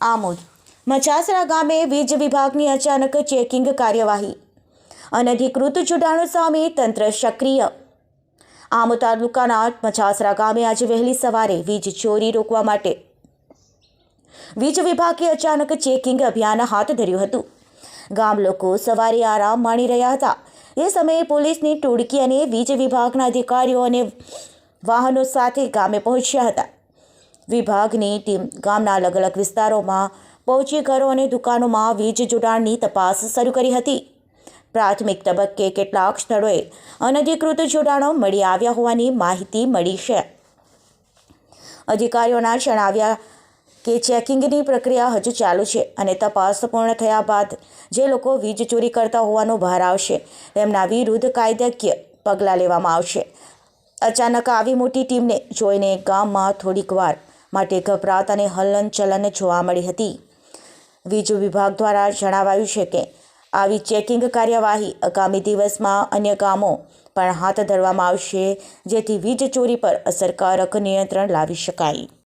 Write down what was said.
આમોદ. મચાસરા ગામે વીજ વિભાગની અચાનક ચેકિંગ કાર્યવાહી. અનધિકૃત જોડાણો સામે તંત્ર સક્રિય. આમોદ તાલુકાના મચાસરા ગામે આજે વહેલી સવારે વીજ ચોરી રોકવા માટે વીજ વિભાગે અચાનક ચેકિંગ અભિયાન હાથ ધર્યું હતું. ગામ લોકો સવારે આરામ માણી રહ્યા હતા. એ સમયે પોલીસની ટોળકી અને વીજ વિભાગના અધિકારીઓ અને વાહનો સાથે ગામે પહોંચ્યા હતા. વિભાગની ટીમ ગામના અલગ અલગ વિસ્તારોમાં પહોંચી ઘરો અને દુકાનોમાં વીજ જોડાણની તપાસ શરૂ કરી હતી. પ્રાથમિક તબક્કે કેટલાક સ્થળોએ અનધિકૃત જોડાણો મળી આવ્યા હોવાની માહિતી મળી છે. અધિકારીઓના જણાવ્યા કે ચેકિંગની પ્રક્રિયા હજુ ચાલુ છે અને તપાસ પૂર્ણ થયા બાદ જે લોકો વીજ ચોરી કરતા હોવાનો ભાર આવશે, તેમના વિરુદ્ધ કાયદાકીય પગલાં લેવામાં આવશે. અચાનક આવી મોટી ટીમને જોઈને ગામમાં થોડીક વાર માટે ગભરાટ અને હલનચલન જોવા મળી હતી. વીજ વિભાગ દ્વારા જણાવાયું છે કે, આવી ચેકિંગ કાર્યવાહી આગામી દિવસમાં અન્ય ગામો પણ હાથ ધરવામાં આવશે, જેથી વીજ ચોરી પર અસરકારક નિયંત્રણ લાવી શકાય.